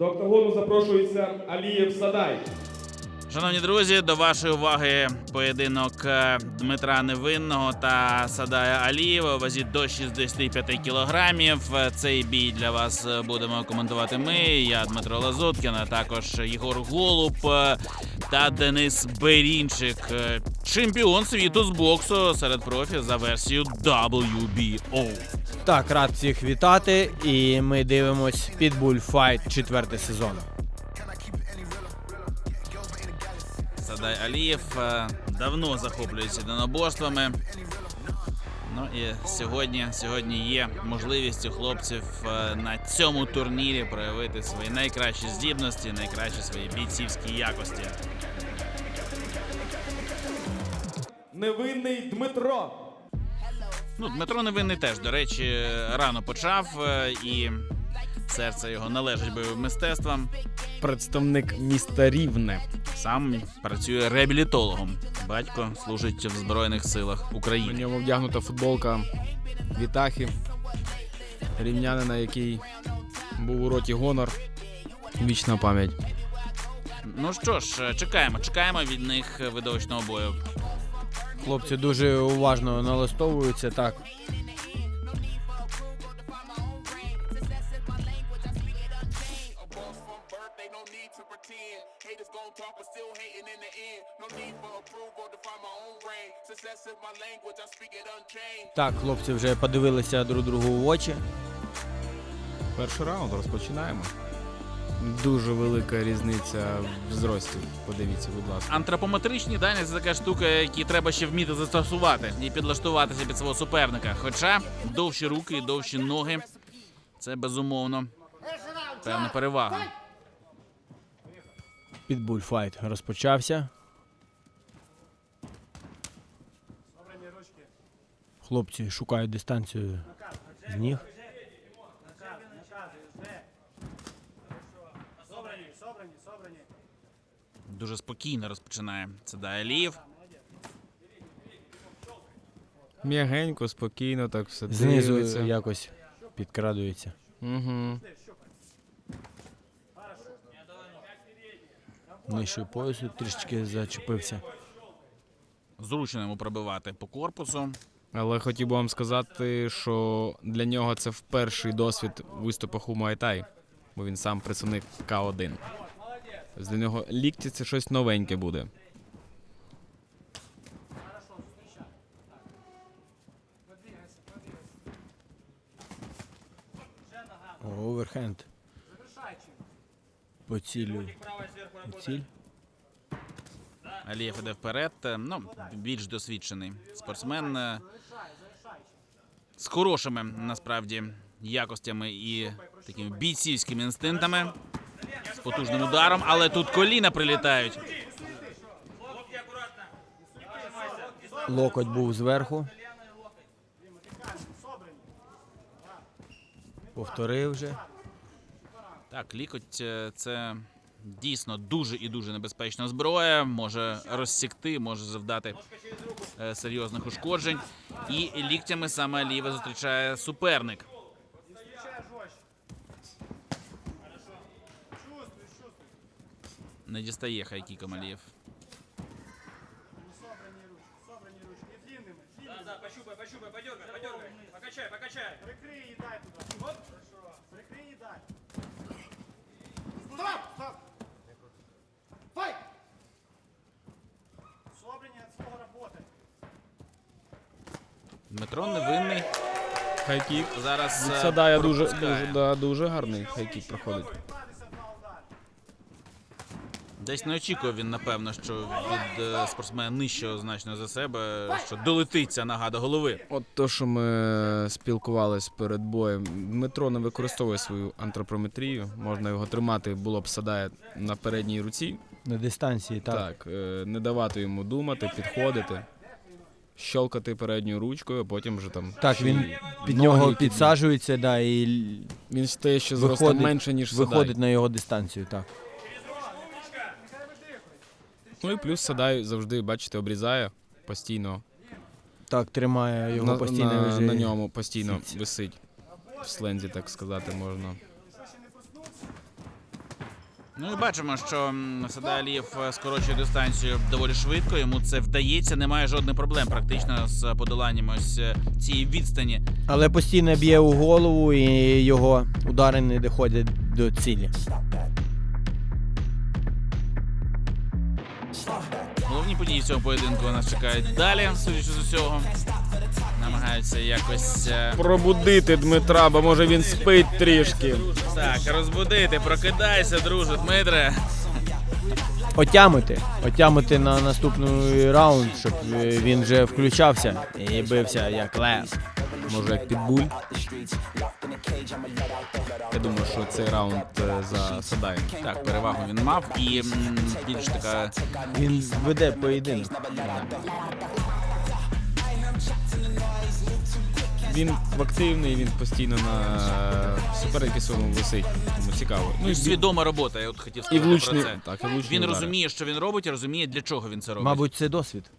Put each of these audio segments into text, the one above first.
До октагону запрошується Алієв Садай. Шановні друзі, до вашої уваги поєдинок е, Дмитра Невинного та Садая Алієва вазі до 65 кілограмів. Е, Цей бій для вас е, будемо коментувати ми. Я Дмитро Лазуткін, а також Єгор Голуб та Денис Берінчик, чемпіон світу з боксу серед профі за версією WBO. Так, рад всіх вітати. І ми дивимось Pitbull Fight четвертий сезон. Садай Алієв е, давно захоплюється единоборствами. Ну і сьогодні, сьогодні є можливість у хлопців е, на цьому турнірі проявити свої найкращі здібності, найкращі свої бійцівські якості. Невинний Дмитро. Ну, Дмитро Невинний теж, до речі, рано почав, е, і серце його належить бойовим мистецтвам. Представник міста Рівне. Сам працює реабілітологом. Батько служить в Збройних силах України. ньому вдягнута футболка Вітахи, рівнянина, який був у роті гонор. Вічна пам'ять. Ну що ж, чекаємо, чекаємо від них видовищного бою. Хлопці дуже уважно налаштовуються. Так, так, хлопці вже подивилися друг другу в очі. Перший раунд розпочинаємо. Дуже велика різниця в зрості. Подивіться, будь ласка. Антропометричні дані це така штука, які треба ще вміти застосувати і підлаштуватися під свого суперника. Хоча довші руки і довші ноги це безумовно певна перевага. Pitbull Fight розпочався. Хлопці шукають дистанцію з ніг. Дуже спокійно розпочинає це Алієв. М'ягенько, спокійно, так все Знизу дивиться. якось підкрадується. Угу. Нижче поясу трішечки зачепився. Зручно йому пробивати по корпусу. Але хотів би вам сказати, що для нього це вперший досвід виступах у Муайтай, бо він сам представник К1. Тобто Для нього лікті це щось новеньке буде. Оверхенд. Поцілюй. Ціль. Алієв іде вперед. Е, Ну, більш досвідчений спортсмен. е, З хорошими насправді якостями і такими бійцівськими інстинктами. З потужним ударом, але тут коліна прилітають. Локоть був зверху. Повторив вже. Так, лікоть е, це дійсно дуже і дуже небезпечна зброя. Може розсікти, може завдати е, серйозних ушкоджень. І ліктями саме Алієва зустрічає суперник. Не дістає хайкіком Алієв. Да, да, пощупай, пощупай, подергай, подергай. Покачай, покачай. Прикрой и дай туда. Вот. Хорошо. Прикрой и дай. Стоп! Стоп! Дмитро невинний. Хайкік. Зараз е, Садає дуже, дуже, да, дуже гарний хайкік проходить. Десь не очікував він, напевно, що від е, спортсмена нижчого значно за себе, що долетиться нога до голови. От то, що ми спілкувались перед боєм, Дмитро не використовує свою антропометрію. Можна його тримати, було б садає на передній руці. На дистанції, так. Так, е, не давати йому думати, підходити, щелкати передньою ручкою, а потім вже там. Так, він під ноги нього які- підсаджується, да, і л- Він стає ще зростом виходить, менше, ніж виходить Садай. на його дистанцію, так. Ну і плюс Садай завжди, бачите, обрізає постійно. Так, тримає його на, постійно на, вже. на ньому постійно висить. В слензі, так сказати, можна. Ну і бачимо, що м, Садай Алієв е, скорочує дистанцію доволі швидко. Йому це вдається, немає жодних проблем практично з подоланням ось е, цієї відстані. Але постійно б'є у голову і його удари не доходять до цілі. Головні події цього поєдинку нас чекають далі, судячи з усього. Намагаються якось е, Пробудити Дмитра, бо може він спить трішки. так розбудити. Прокидайся, друже, Дмитре. Отямити, отямити на наступний раунд, щоб е, він вже включався і бився як лев. Може як підбуль. Я думаю, що цей раунд е, за Садаєм. Так, перевагу він мав і м, більш така Він веде поєдинок. Він активний, він постійно на суперники своєму висить. Тому цікаво. Ну і, свідома робота. Я от хотів і сказати влучний. про це. Так, і влучний Він удари. розуміє, що він робить, і розуміє, для чого він це робить. Мабуть, це досвід.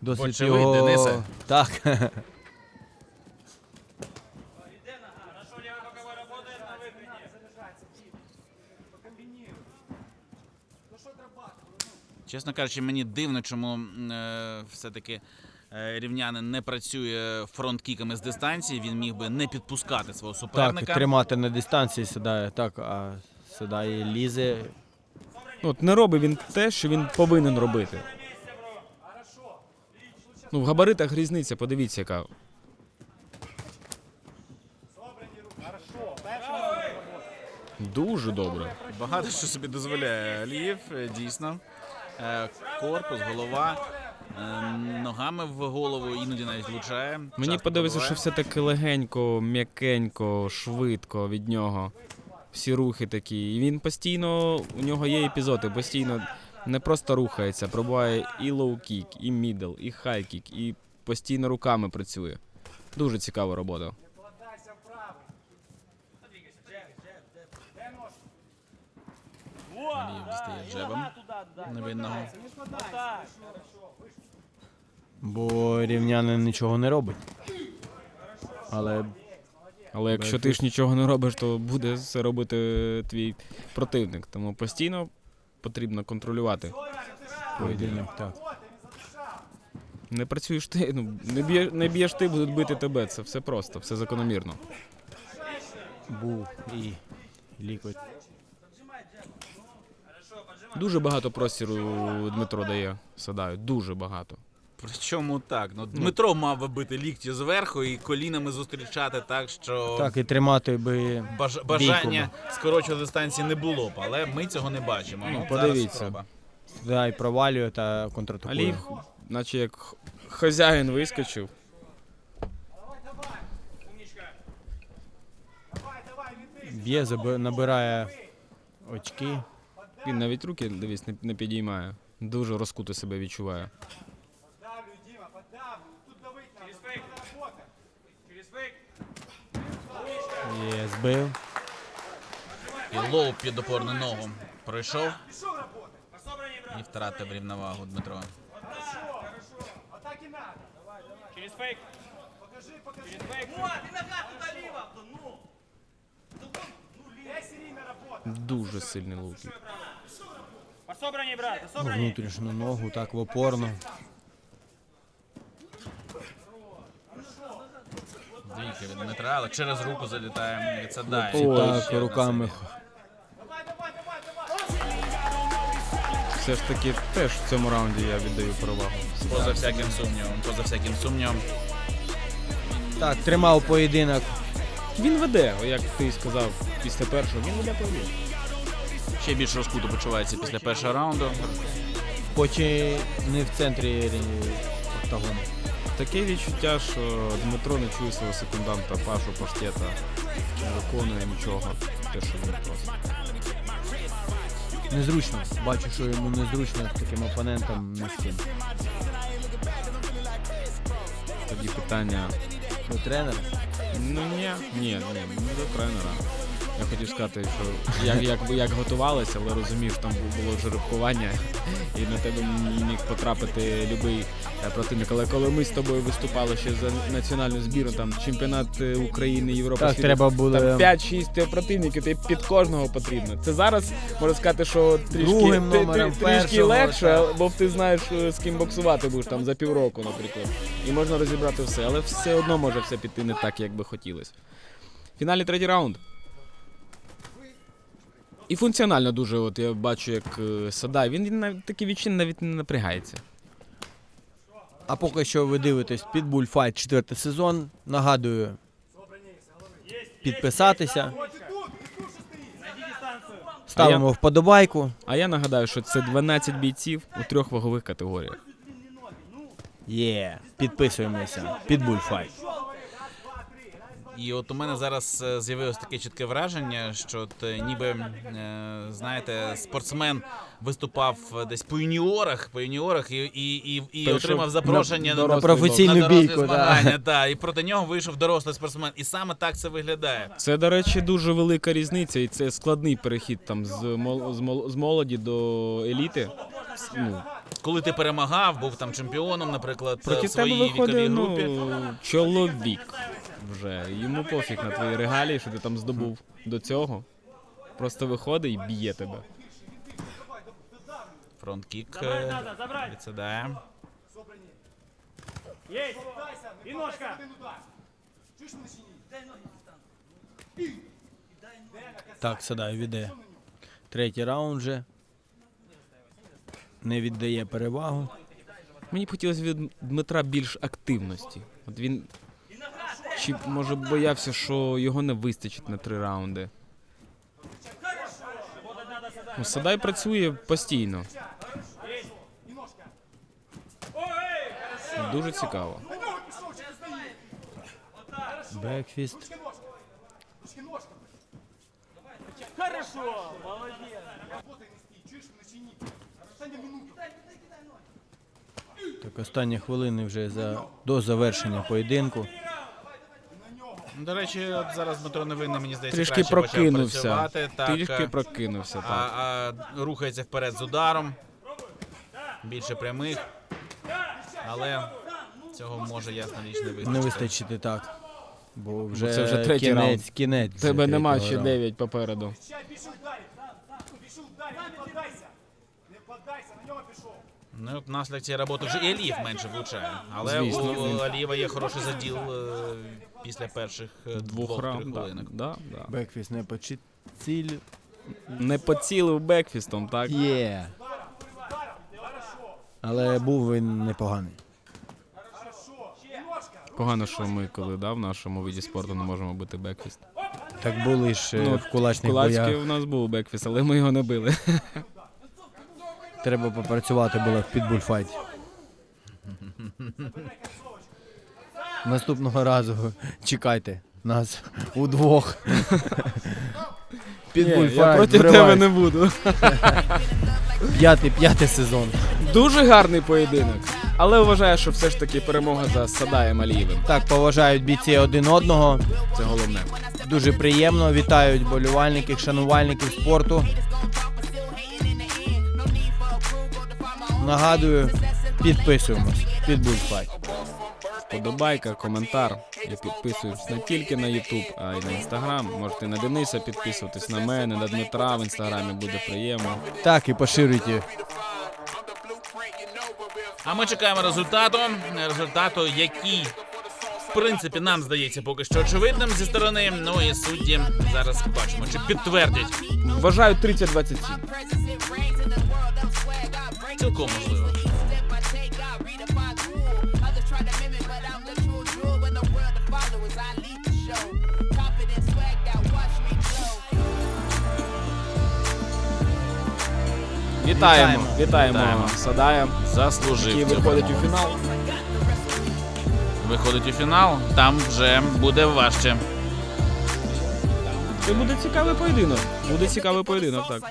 Досвід Вочевидь, його... Денисе. Так. Чесно кажучи, мені дивно, чому е, все-таки рівнянин не працює фронт-кіками з дистанції. Він міг би не підпускати свого Так, тримати на дистанції сідає, так, а сідає лізе. От не робить він те, що він повинен робити. Ну, в габаритах різниця, подивіться, яка. Дуже добре. Багато що собі дозволяє Алієв, е, дійсно. Е, Корпус, голова, е, ногами в голову іноді навіть влучає. Мені часто подобається, що все таки легенько, м'якенько, швидко від нього. Всі рухи такі. І він постійно, у нього є епізоди, постійно не просто рухається, пробуває і лоу-кік, і мідл, і хай-кік, і постійно руками працює. Дуже цікава робота. Алієв дістає джебом невинного. Бо рівнянин нічого не робить. Але Але якщо ти ж нічого не робиш, то буде це робити твій противник. Тому постійно потрібно контролювати. поєдинок так. Не працюєш ти, ну не б'єш, не б'єш ти, будуть бити тебе. Це все просто, все закономірно. Був і лікоть. Дуже багато простіру Дмитро дає Садаю. Дуже багато. Причому так. Ну, Дмитро мав би бити лікті зверху і колінами зустрічати так, що Так, і тримати би. баж- бажання скорочувати дистанції не було б, але ми цього не бачимо. Ну, От подивіться. спроба. Сідай провалює та контратакує. Алів, наче як х- хазяїн вискочив. Б'є, заби- набирає очки. Він навіть руки, дивись, не, не підіймає. Дуже розкуто себе відчуває. Подавлю, Дима, подавлю. Тут давить. Через фейк. Через фейк. Є, збив. І лоу під опорну ногу пройшов і втратив рівновагу Дмитро. Атаки надо. Через фейк. Покажи, покажи. Через фейк. О, ты нога туда лива. Ну. Серийно. Дуже сильний луки. По собранию, брат. По В собранию. Внутрішню ногу, так в опорну. Двійки від Дмитра, але через руку залітає Садая. І Ще так руками. Все ж таки, теж в цьому раунді я віддаю перевагу. Поза всяким сумнівом, поза всяким сумнівом. Так, тримав поєдинок. Він веде, як ти сказав після першого, він веде поєдинок. Ще більш розкуто почувається після першого раунду. Хоч і не в центрі октагону. Таке відчуття, що Дмитро не чує свого секунданта Пашу Паштета, не виконує нічого. Те, що він просто. Незручно. Бачу, що йому незручно з таким опонентом низьким. Тоді питання. До тренера. Ну ні, ні, ні, не до тренера. Я хотів сказати, що як, як, як готувалися, але розумів, там було жеребкування, і на тебе міг потрапити будь-який противник. Але коли ми з тобою виступали ще за національну збірну, там чемпіонат е, України, Європи, Так, світу, треба було- там 5-6 противників, тобі під кожного потрібно. Це зараз можна сказати, що трішки, Другим ти- ти- номером, трішки першого, легше, бо ти знаєш, е, з ким боксувати будеш там за півроку, наприклад. І можна розібрати все, але все одно може все піти не так, як би хотілося. Фіналі третій раунд. І функціонально дуже, от я бачу, як е, Садай, він, навіть такі відчин навіть не напрягається. А поки що ви дивитесь Pitbull Fight четвертий сезон. Нагадую підписатися, Найди дистанцию. ставимо вподобайку. А я нагадаю, що це 12 бійців у трьох вагових категоріях. Є, підписуємося. Pitbull Fight. І от у мене зараз е, з'явилось таке чітке враження, що от, е, ніби е, знаєте, спортсмен виступав десь по юніорах, по юніорах і, і, і, і отримав запрошення на на, професійну бійку. Да. змагання. Та, і проти нього вийшов дорослий спортсмен. І саме так це виглядає. Це, до речі, дуже велика різниця, і це складний перехід там з, з, молоді до еліти. Ну, Коли ти перемагав, був там чемпіоном, наприклад, проти в своїй віковій виходить групі. ну, чоловік вже. Йому пофіг на твої регалії, що ти там здобув до цього. Просто виходить і б'є тебе. Фронт-кік е, відсідає. Есть. И ножка. Так, Садай віде. Третій раунд вже. Не віддає перевагу. Мені б хотілося від Дмитра більш активності. От він чи може боявся, що його не вистачить на три раунди. Ну, Садай працює постійно. Дуже цікаво. Бекфіст. Хорошо. Так, останні хвилини вже за, до завершення поєдинку. До речі, от зараз Дмитро Невинний, мені здається, Трішки краще почав прокинувся. працювати, Так, Трішки е, прокинувся, а, так. а рухається вперед з ударом. Більше прямих. Але цього може ясна річ не вистачити. Не вистачити так. Бо вже, це вже третій кінець, раунд. кінець. вже Тебе нема третього ще раунду. 9 попереду. Не поддайся, на нього пішов. Ну, внаслідок цієї роботи вже і Алієв менше влучає. Але Звісно. у Алієва є хороший заділ е, після перших е, Двох раундів. Да, хвилинок. да, да. Бекфіст не почит ціль. Не поцілив бекфістом, так? Є. Але був він непоганий. Погано, що ми, коли да, в нашому виді спорту не можемо бити бекфіст. Так були ж е, Ну, в кулачних Кулацький боях. у нас був бекфіст, але ми його не били. Треба попрацювати було в підбульфайті. Наступного разу чекайте нас удвох. Ні, я Підбульфайт, проти тебе не буду. П'ятий, п'ятий сезон. Дуже гарний поєдинок. Але вважаю, що все ж таки перемога за Садаєм Алієвим. Так, поважають бійці один одного. Це головне. Дуже приємно. Вітають болівальників, шанувальників спорту. Нагадую, підписуємось. Підбульфайт. Подобайка, коментар. Я підписуюсь не тільки на YouTube, а й на Instagram. Можете на Дениса підписуватись, на мене, на Дмитра в інстаграмі буде приємно. Так, і поширюйте. А ми чекаємо результату. Результату, який, в принципі, нам здається поки що очевидним зі сторони. Ну і судді зараз побачимо, чи підтвердять. Вважаю 30-27. Цілком можливо. Вітаємо, вітаємо, Вітаємо. Садая, Заслужив. який виходить у фінал. Виходить у фінал, там вже буде важче. Це буде цікавий поєдинок. Буде цікавий поєдинок, так.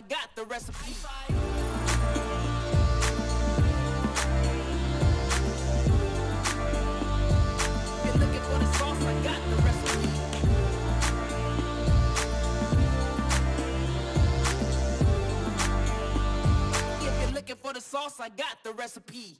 For the sauce, I got the recipe.